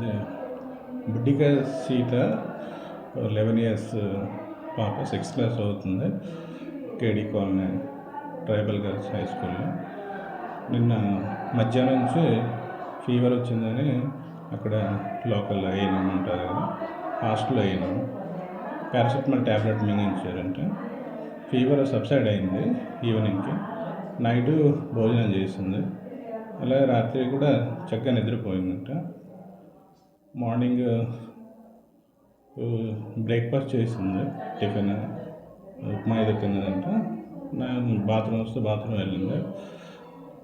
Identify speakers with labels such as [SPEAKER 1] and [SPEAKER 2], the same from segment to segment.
[SPEAKER 1] అది. బుడ్డిక Sita eleven years పాప సిక్స్త్ క్లాస్ అవుతుంది. KD colony tribal girls high స్కూల్లో నిన్న మధ్యాహ్నం నుంచి ఫీవర్ వచ్చిందని అక్కడ లోకల్ అయినాం ఉంటారు కదా హాస్టల్లో అయినాము పారాసిటమాల్ ట్యాబ్లెట్ మింగించారంటే ఫీవర్ సబ్సైడ్ అయింది ఈవినింగ్కి నైట్ భోజనం చేసింది. అలాగే రాత్రి కూడా చక్కగా నిద్రపోయిందంట. మార్నింగ్ బ్రేక్ఫాస్ట్ చేసింది టిఫిన్. ఉప్మా ఏదో తిన్నదంట. నా బాత్రూమ్ వస్తే బాత్రూమ్ వెళ్ళింది.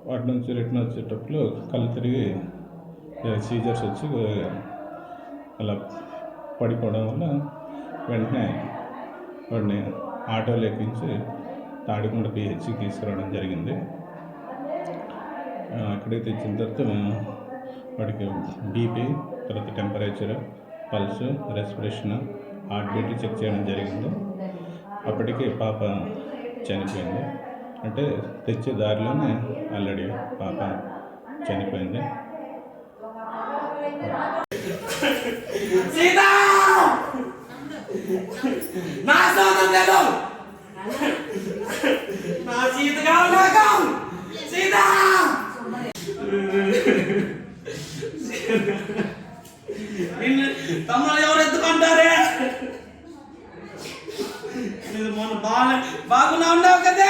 [SPEAKER 1] వాటి నుంచి రిటర్న్ వచ్చేటప్పుడు కళ్ళు తిరిగి సీజర్స్ వచ్చి అలా పడిపోవడం వల్ల వెంటనే వాడిని ఆటోలో ఎక్కించి తాడికొండ పిహెచ్కి తీసుకురావడం జరిగింది. అక్కడికి తెచ్చిన తర్వాత మేము వాటికి బీపీ తర్వాత temperature pulse respiration heart beat check చేయడం జరిగింది. అప్పటికి పాప చనిపోయింది. అంటే తెచ్చే దారిలోనే ఆల్రెడీ పాప చనిపోయింది.
[SPEAKER 2] సీతా! నా సోదం లేదు ತಮ್ಮಲ್ಲಿ ಅವರು ಎದ್ದುಕೊಂಡಾರೆ ಇದು ಮೊನ್ನೆ ಬಾಲ ಬಾಬು ನಾವು ಕತೆ